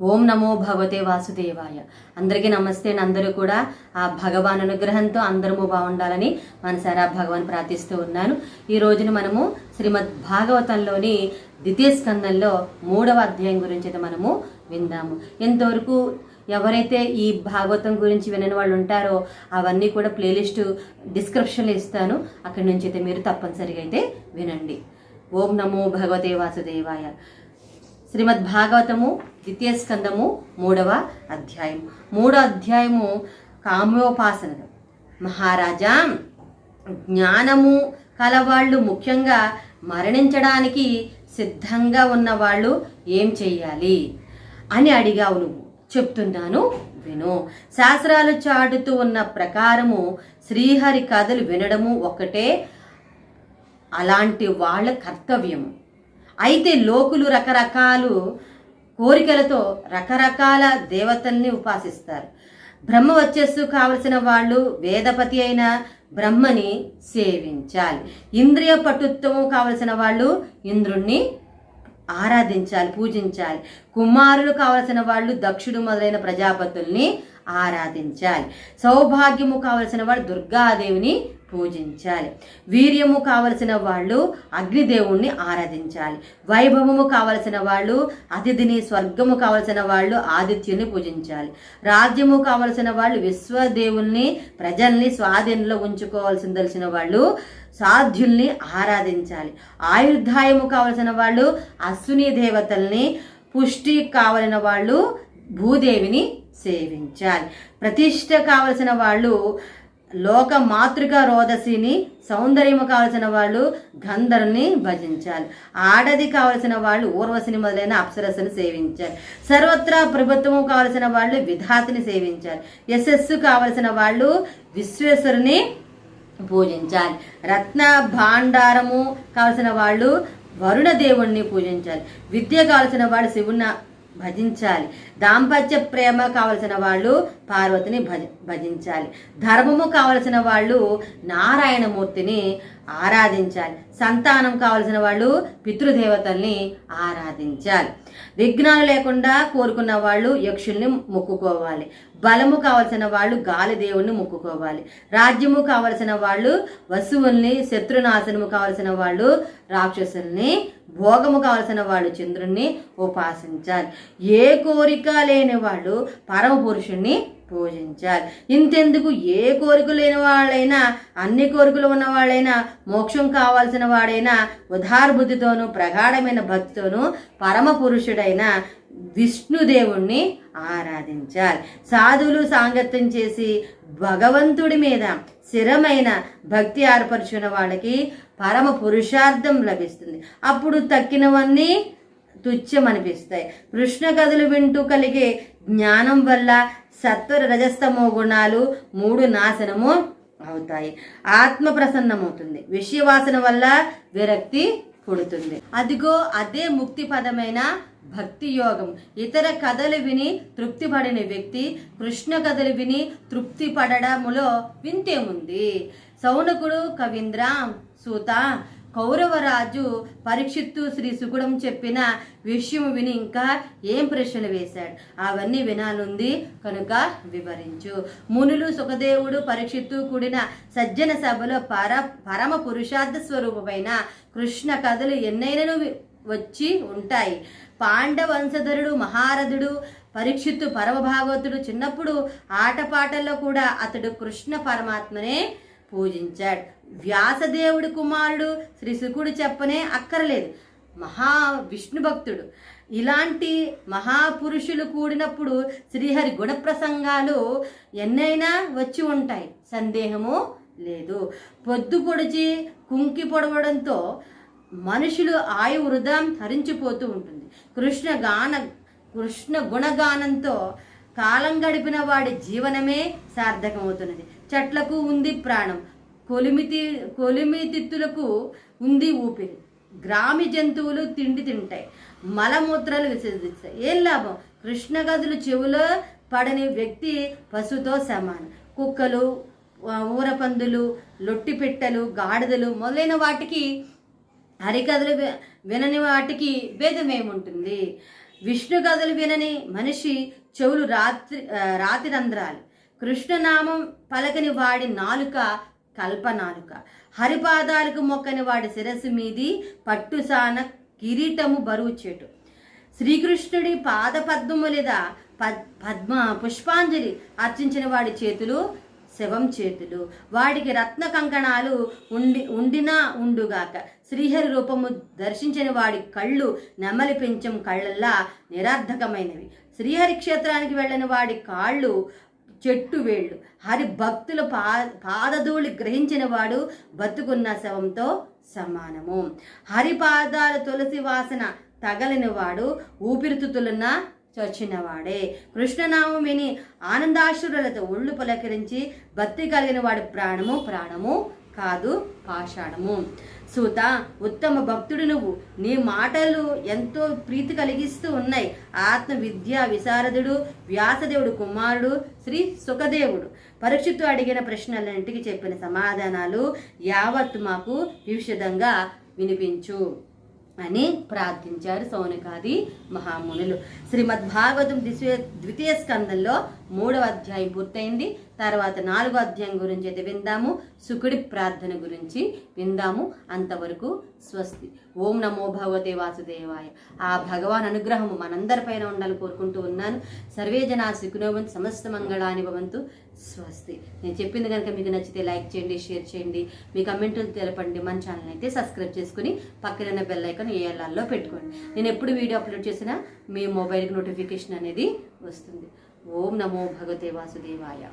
ఓం నమో భగవతే వాసుదేవాయ. అందరికీ నమస్తే అందరూ కూడా ఆ భగవాన్ అనుగ్రహంతో అందరము బాగుండాలని మనసారా భగవాన్ ప్రార్థిస్తూ ఉన్నాను. ఈ రోజున మనము శ్రీమద్ భాగవతంలోని ద్వితీయ స్కందంలో మూడవ అధ్యాయం గురించి అయితే మనము విందాము. ఎంతవరకు ఎవరైతే ఈ భాగవతం గురించి వినని వాళ్ళు ఉంటారో అవన్నీ కూడా ప్లేలిస్ట్ డిస్క్రిప్షన్లో ఇస్తాను. అక్కడి నుంచి అయితే మీరు తప్పనిసరిగా అయితే వినండి. ఓం నమో భగవతే వాసుదేవాయ. శ్రీమద్ భాగవతము ద్వితీయ స్కందము మూడవ అధ్యాయం మూడో అధ్యాయము కామ్యోపాసన మహారాజా జ్ఞానము కలవాళ్ళు ముఖ్యంగా మరణించడానికి సిద్ధంగా ఉన్న వాళ్ళు ఏం చెయ్యాలి? అని అడిగావు నువ్వు. చెప్తున్నాను విను. శాస్త్రాలు చాటుతూ ఉన్న ప్రకారము శ్రీహరి కథలు వినడము ఒకటే. అలాంటి వాళ్ళ కర్తవ్యము. అయితే లోకులు రకరకాలు కోరికలతో రకరకాల దేవతల్ని ఉపాసిస్తారు. బ్రహ్మ వచ్చేస్తూ కావలసిన వాళ్ళు వేదపతి అయిన బ్రహ్మని సేవించాలి. ఇంద్రియ పటుత్వం కావలసిన వాళ్ళు ఇంద్రుణ్ణి ఆరాధించాలి పూజించాలి. కుమారులు కావలసిన వాళ్ళు దక్షుడు మొదలైన ప్రజాపతుల్ని ఆరాధించాలి. సౌభాగ్యము కావలసిన వాళ్ళు దుర్గాదేవిని పూజించాలి. వీర్యము కావలసిన వాళ్ళు అగ్నిదేవుణ్ణి ఆరాధించాలి. వైభవము కావలసిన వాళ్ళు అతిథిని స్వర్గము కావలసిన వాళ్ళు ఆదిత్యుని పూజించాలి. రాజ్యము కావలసిన వాళ్ళు విశ్వదేవుల్ని ప్రజల్ని స్వాధీనంలో ఉంచుకోవాల్సిన తెలిసిన వాళ్ళు సాధ్యుల్ని ఆరాధించాలి. ఆయుర్ధాయము కావలసిన వాళ్ళు అశ్విని దేవతల్ని పుష్టి కావలసిన వాళ్ళు భూదేవిని సేవించాలి. ప్రతిష్ట కావలసిన వాళ్ళు లోక మాతృక రోదసిని సౌందర్యము కావలసిన వాళ్ళు గంధర్ని భజించాలి. ఆడది కావలసిన వాళ్ళు ఊర్వశిని మొదలైన అప్సరస్సుని సేవించాలి. సర్వత్రా ప్రభుత్వము కావలసిన వాళ్ళు విధాతిని సేవించాలి. యశస్సు కావలసిన వాళ్ళు విశ్వేశ్వరుని పూజించాలి. రత్న భాండారము కావలసిన వాళ్ళు వరుణ దేవుణ్ణి పూజించాలి. విద్య కావలసిన వాళ్ళు శివుని భజించాలి. దాంపత్య ప్రేమ కావలసిన వాళ్ళు పార్వతిని భజ భజించాలి. ధర్మము కావలసిన వాళ్ళు నారాయణమూర్తిని ఆరాధించాలి. సంతానం కావలసిన వాళ్ళు పితృదేవతల్ని ఆరాధించాలి. విఘ్నాలు లేకుండా కోరుకున్న వాళ్ళు యక్షుల్ని మొక్కుకోవాలి. బలము కావలసిన వాళ్ళు గాలి దేవుణ్ణి మొక్కుకోవాలి. రాజ్యము కావలసిన వాళ్ళు వసువుల్ని శత్రునాశనము కావలసిన వాళ్ళు రాక్షసుల్ని భోగము కావలసిన వాళ్ళు చంద్రుణ్ణి ఉపాసించాలి. ఏ కోరిక లేని వాళ్ళు పరమ పురుషుణ్ణి పూజించాలి ఇంతెందుకు? ఏ కోరిక లేని వాళ్ళైనా అన్ని కోరికలు ఉన్నవాళ్ళైనా మోక్షం కావాల్సిన వాడైనా ఉదార్బుద్ధితోనూ ప్రగాఢమైన భక్తితోనూ పరమ పురుషుడైన విష్ణుదేవుణ్ణి ఆరాధించాలి. సాధువులు సాంగత్యం చేసి భగవంతుడి మీద స్థిరమైన భక్తి ఏర్పరచున్న వాళ్ళకి పరమ పురుషార్థం లభిస్తుంది. అప్పుడు తక్కినవన్నీ తుచ్చమనిపిస్తాయి. కృష్ణ కథలు వింటూ కలిగే జ్ఞానం వల్ల సత్వర రజస్తమో గుణాలు మూడు నాశనము అవుతాయి. ఆత్మ ప్రసన్నమవుతుంది. విషయవాసన వల్ల విరక్తి పుడుతుంది. అదిగో అదే ముక్తి పదమైన భక్తి యోగం. ఇతర కథలు విని తృప్తి పడిన వ్యక్తి కృష్ణ కథలు విని తృప్తి పడడములో వింతేముంది సౌనకుడు కవీంద్ర సూత కౌరవరాజు పరీక్షిత్తు శ్రీ సుగుణం చెప్పిన విషయం విని ఇంకా ఏం ప్రశ్నలు వేశాడు? అవన్నీ వినాలుంది కనుక వివరించు. మునులు సుఖదేవుడు పరీక్షిత్తు కూడిన సజ్జన సభలో పర పరమ పురుషార్థ స్వరూపమైన కృష్ణ కథలు ఎన్నైనను వచ్చి ఉంటాయి. పాండవంశధరుడు మహారథుడు పరీక్షిత్తు పరమభాగవతుడు చిన్నప్పుడు ఆటపాటల్లో కూడా అతడు కృష్ణ పరమాత్మనే పూజించాడు. వ్యాసదేవుడి కుమారుడు శ్రీ శుకుడు చెప్పనే అక్కరలేదు. మహా విష్ణు భక్తుడు. ఇలాంటి మహాపురుషులు కూడినప్పుడు శ్రీహరి గుణ ప్రసంగాలు ఎన్నైనా వచ్చి ఉంటాయి. సందేహము లేదు. పొద్దు పొడిచి కుంకి పొడవడంతో మనుషులు ఆయు వృధా హరించిపోతూ ఉంటుంది. కృష్ణ గాన కృష్ణ గుణగానంతో కాలం గడిపిన వాడి జీవనమే సార్థకమవుతున్నది. చెట్లకు ఉంది ప్రాణం కొలిమితి కొలిమితిత్తులకు ఉంది ఊపిరి. గ్రామి జంతువులు తిండి తింటాయి మలమూత్రాలు విసర్జిస్తాయి. ఏం లాభం? కృష్ణ గదులు చెవులో పడని వ్యక్తి పశుతో సమానం. కుక్కలు ఊరపందులు లొట్టి పెట్టెలు గాడిదలు మొదలైన వాటికి హరికథలు వినని వాటికి భేదమేముంటుంది? విష్ణు కథలు వినని మనిషి చెవులు రాత్రి రాతిరంధ్రాలు రాతి రంధ్రాలు. కృష్ణనామం పలకని వాడి నాలుక కల్పనాలుక. హరిపాదాలకు మొక్కని వాడి శిరస్సు మీది పట్టుసాన కిరీటము బరువు చెటు. శ్రీకృష్ణుడి పాదపద్మము లేదా పద్ పద్మ పుష్పాంజలి అర్చించిన వాడి చేతులు శవం చేతులు. వాడికి రత్న కంకణాలు ఉండి ఉండినా ఉండుగాక. శ్రీహరి రూపము దర్శించిన వాడి కళ్ళు నెమలి పెంచం కళ్ళల్లా నిరర్ధకమైనవి. శ్రీహరి క్షేత్రానికి వెళ్ళని వాడి కాళ్ళు చెట్టు వేళ్ళు. హరి భక్తుల పా పాదధూళి గ్రహించిన వాడు బతుకున్న శవంతో సమానము. హరిపాదాల తులసి వాసన తగలిన వాడు ఊపిరితిత్తులున్న చచ్చినవాడే కృష్ణనామం విని ఆనందాశ్రులతో ఒళ్ళు పులకరించి భక్తి కలిగిన వాడి ప్రాణము ప్రాణము కాదు పాషాణము. సూత ఉత్తమ భక్తుడు నువ్వు. నీ మాటలు ఎంతో ప్రీతి కలిగిస్తూ ఉన్నాయి. ఆత్మ విద్యా విశారదుడు వ్యాసదేవుడు కుమారుడు శ్రీ సుఖదేవుడు. పరీక్షిత్తు అడిగిన ప్రశ్నలన్నింటికి చెప్పిన సమాధానాలు యావత్ మాకు విషదంగా వినిపించు. అని ప్రార్థించారు సౌనకాది మహామునులు. శ్రీమద్ భాగవతం ద్వితీయ ద్వితీయ స్కందంలో మూడవ అధ్యాయం పూర్తయింది. తర్వాత నాలుగో అధ్యాయం గురించి అయితే విందాము. సుకుడి ప్రార్థన గురించి విందాము. అంతవరకు స్వస్తి. ఓం నమో భగవతే వాసుదేవాయ. ఆ భగవాన్ అనుగ్రహము మనందరిపైన ఉండాలని కోరుకుంటూ ఉన్నాను. సర్వే జనా సుఖినోవంతు సమస్త మంగళాని భవంతు స్వస్తి. నేను చెప్పింది కనుక మీకు నచ్చితే లైక్ చేయండి షేర్ చేయండి. మీ కమెంట్లు తెలపండి. మన ఛానల్ అయితే సబ్స్క్రైబ్ చేసుకుని పక్కన ఉన్న బెల్ ఐకాన్ ఏఎల్ఆర్లో పెట్టుకోండి. నేను ఎప్పుడు వీడియో అప్లోడ్ చేసినా మీ మొబైల్కి నోటిఫికేషన్ అనేది వస్తుంది. ఓం నమో భగవతే వాసుదేవాయ.